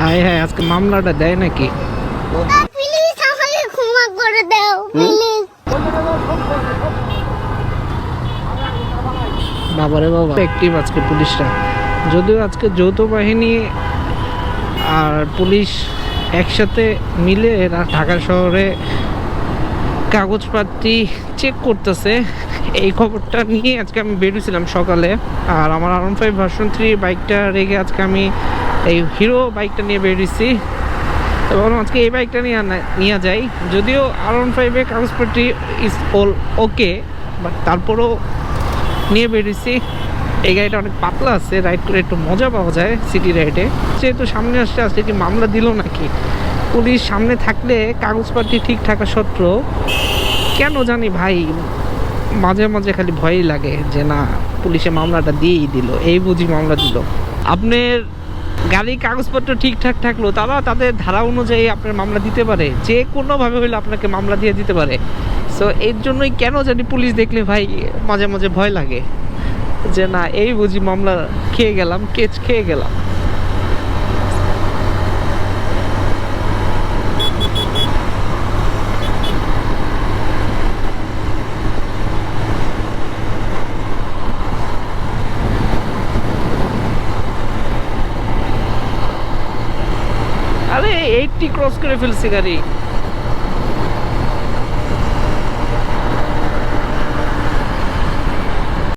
হায় হায় আজকে মামলাটা দেয় নাকি? প্লিজ আমাকে ক্ষমা করে দাও প্লিজ বাবারে বাবা অ্যাক্টিভ আজকে পুলিশরা। যদিও আজকে যৌথ বাহিনী আর পুলিশ একসাথে মিলে ঢাকা শহরে কাগজপাতি চেক করতেছে। এই খবরটা নিয়ে আজকে আমি বেরিয়েছিলাম সকালে। আর আমার আরন ফাইভ ভার্সন থ্রি বাইকটা রেখে আজকে আমি এই হিরো বাইকটা নিয়ে বেরিয়েছি। এবং আজকে এই বাইকটা নিয়ে নিয়ে যাই। যদিও আর ওয়ান ফাইভে কাগজপত্র ইজ অল ওকে বাট তারপরেও নিয়ে বেরিয়েছি। এই গাড়িটা অনেক পাতলা আছে রাইড করে একটু মজা পাওয়া যায় সিটি রাইডে যেহেতু সামনে আসছে আজকে কি মামলা দিল নাকি? পুলিশ সামনে থাকলে কাগজপাতি ঠিক থাকা সত্ত্বেও, কেন জানি ভাই, মাঝে মাঝে খালি ভয়ই লাগে যে না, পুলিশে মামলাটা দিয়েই দিল, এই বুঝি মামলা দিল। আপনার গাড়ি কাগজপত্র ঠিকঠাক থাকল, তারা তাদের ধারা অনুযায়ী আপনার মামলা দিতে পারে। যে কোনোভাবে হইলে আপনাকে মামলা দিয়ে দিতে পারে। সো এর জন্যই কেন জানি পুলিশ দেখলে ভাই মাঝে মাঝে ভয় লাগে। যে না, এই বুঝি মামলা খেয়ে গেলাম, কেচ খেয়ে গেলাম। আরে এইটটি ক্রস করে ফেলছে গাড়ি।